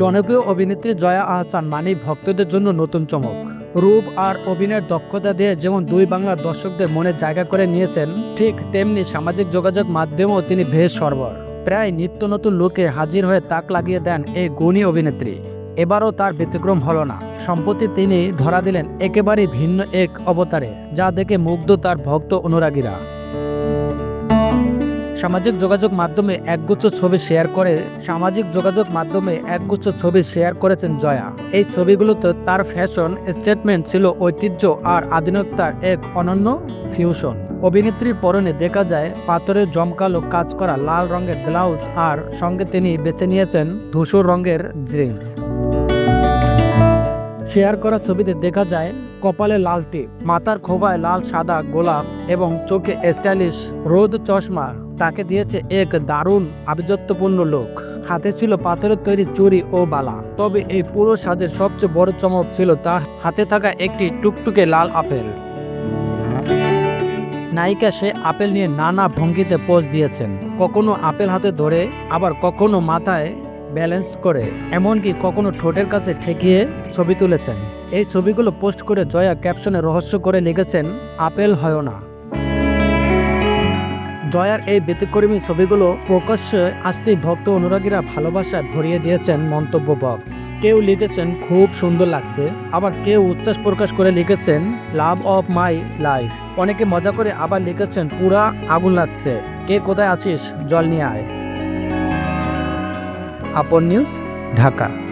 জনপ্রিয় অভিনেত্রী জয়া আহসান মানি ভক্তদের জন্য নতুন চমক। রূপ আর অভিনয়ের দক্ষতা দিয়ে যেমন দুই বাংলার দর্শকদের মনে জায়গা করে নিয়েছেন, ঠিক তেমনি সামাজিক যোগাযোগ মাধ্যমেও তিনি বেশ সরবর প্রায় নিত্য নতুন লোকে হাজির হয়ে তাক লাগিয়ে দেন এই গুণী অভিনেত্রী। এবারও তার ব্যতিক্রম হল না। সম্প্রতি তিনি ধরা দিলেন একেবারেই ভিন্ন এক অবতারে, যা দেখে মুগ্ধ তার ভক্ত অনুরাগীরা। সামাজিক যোগাযোগ মাধ্যমে একগুচ্ছ ছবি শেয়ার করে সামাজিক যোগাযোগ মাধ্যমে একগুচ্ছ ছবি শেয়ার করেছেন জয়া। এই ছবিগুলোতে তার ফ্যাশন স্টেটমেন্ট ছিল ঐতিহ্য আর আধুনিকতার এক অনন্য ফিউশন। অভিনেত্রীর পরনে দেখা যায় পাথরের জমকালো কাজ করা লাল রঙের ব্লাউজ আর সঙ্গে তিনি বেছে নিয়েছেন ধূসর রঙের জিন্স। শেয়ার করা ছবিতে দেখা যায় কপালে লাল টিপ, মাথার খোবায় লাল সাদা গোলাপ এবং চোখে স্টাইলিশ রোদ চশমা তাকে দিয়েছে এক দারুণ আভিজাত্যপূর্ণ লোক। হাতে ছিল পাথরের তৈরি চুড়ি ও বালা। তবে এই পুরো সাজের সবচেয়ে বড় চমক ছিল তার হাতে থাকা একটি টুকটুকে লাল আপেল। নায়িকা সে আপেল নিয়ে নানা ভঙ্গিতে পোজ দিয়েছেন। কখনো আপেল হাতে ধরে, আবার কখনো মাথায় ব্যালেন্স করে। এমনকি কখনো ঠোঁটের কাছে ঠেকিয়ে ছবি তুলেছেন। এই ছবিগুলো পোস্ট করে জয়া ক্যাপশনে রহস্য করে লিখেছেন, আপেল হয় না। জয়ার এই ব্যতিক্রমী ছবিগুলো প্রকাশ্যে আসতেই ভক্ত অনুরাগীরা ভালোবাসায় ভরিয়ে দিয়েছেন মন্তব্য বক্স কেউ লিখেছেন, খুব সুন্দর লাগছে। আবার কেউ উচ্ছ্বাস প্রকাশ করে লিখেছেন, লাভ অফ মাই লাইফ। অনেকে মজা করে আবার লিখেছেন, পুরা আগুন লাগছে। কে কোথায় আছিস? জল নিয়ে আয়। আপন নিউজ, ঢাকা।